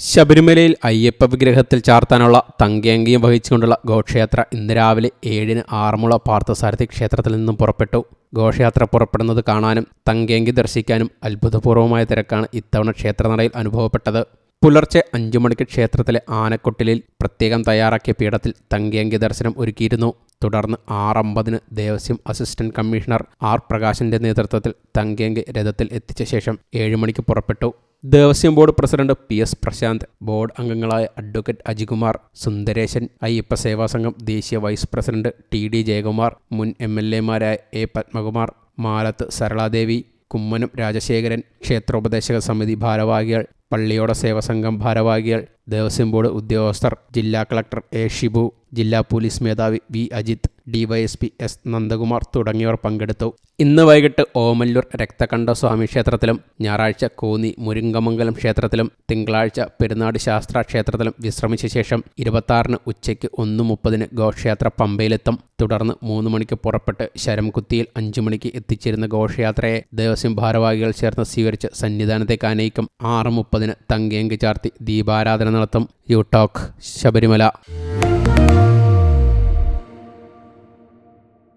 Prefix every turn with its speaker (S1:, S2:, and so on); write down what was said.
S1: ശബരിമലയിൽ അയ്യപ്പ വിഗ്രഹത്തിൽ ചാർത്താനുള്ള തങ്കയങ്കിയും വഹിച്ചുകൊണ്ടുള്ള ഘോഷയാത്ര ഇന്ന് രാവിലെ ഏഴിന് ആറന്മുള പാർത്ഥസാരഥി ക്ഷേത്രത്തിൽ നിന്നും പുറപ്പെട്ടു. ഘോഷയാത്ര പുറപ്പെടുന്നത് കാണാനും തങ്കയങ്കി ദർശിക്കാനും അത്ഭുതപൂർവമായ തിരക്കാണ് ഇത്തവണ ക്ഷേത്രനടയിൽ അനുഭവപ്പെട്ടത്. പുലർച്ചെ അഞ്ചു മണിക്ക് ക്ഷേത്രത്തിലെ ആനക്കൊട്ടിലിൽ പ്രത്യേകം തയ്യാറാക്കിയ പീഠത്തിൽ തങ്കയങ്കി ദർശനം ഒരുക്കിയിരുന്നു. തുടർന്ന് ആറമ്പതിന് ദേവസ്വം അസിസ്റ്റന്റ് കമ്മീഷണർ ആർ പ്രകാശിന്റെ നേതൃത്വത്തിൽ തങ്കയങ്കി രഥത്തിൽ എത്തിച്ച ശേഷം ഏഴ് മണിക്ക് പുറപ്പെട്ടു. Devaswom board president P S Prasanth board അംഗങ്ങളായ അഡ്വക്കേറ്റ് അജികുമാർ സുന്ദരേശൻ അയ്യപ്പ സേവാ സംഘം ദേശീയ vice president T D Jayakumar മുൻ എം എൽ എമാരായ എ പത്മകുമാർ മാലത്ത് സരളാദേവി കുമ്മനം രാജശേഖരൻ ക്ഷേത്രോപദേശക സമിതി ഭാരവാഹികൾ പള്ളിയോട സേവസംഘം ഭാരവാഹികൾ ദേവസ്വം ബോർഡ് ഉദ്യോഗസ്ഥർ ജില്ലാ കളക്ടർ എ ഷിബു ജില്ലാ പോലീസ് മേധാവി V Ajith D Y S P S Nandakumar തുടങ്ങിയവർ പങ്കെടുത്തു. ഇന്ന് വൈകിട്ട് ഓമല്ലൂർ രക്തകണ്ഠ സ്വാമി ക്ഷേത്രത്തിലും ഞായറാഴ്ച കോന്നി മുരിങ്കമംഗലം ക്ഷേത്രത്തിലും തിങ്കളാഴ്ച പെരുന്നാട് ശാസ്ത്ര ക്ഷേത്രത്തിലും വിശ്രമിച്ച ശേഷം ഇരുപത്താറിന് ഉച്ചയ്ക്ക് ഒന്ന് മുപ്പതിന് ഘോഷയാത്ര പമ്പയിലെത്തും. തുടർന്ന് മൂന്ന് മണിക്ക് പുറപ്പെട്ട് ശരംകുത്തിയിൽ അഞ്ചു മണിക്ക് എത്തിച്ചേരുന്ന ഘോഷയാത്രയെ ദേവസ്വം ഭാരവാഹികൾ ചേർന്ന് സ്വീകരിച്ച് സന്നിധാനത്തേക്ക് ആനയിക്കും. ആറ് മുപ്പതിന് തങ്കയങ്കി ചാർത്തി ദീപാരാധന നടത്തും. U talk Sabarimala.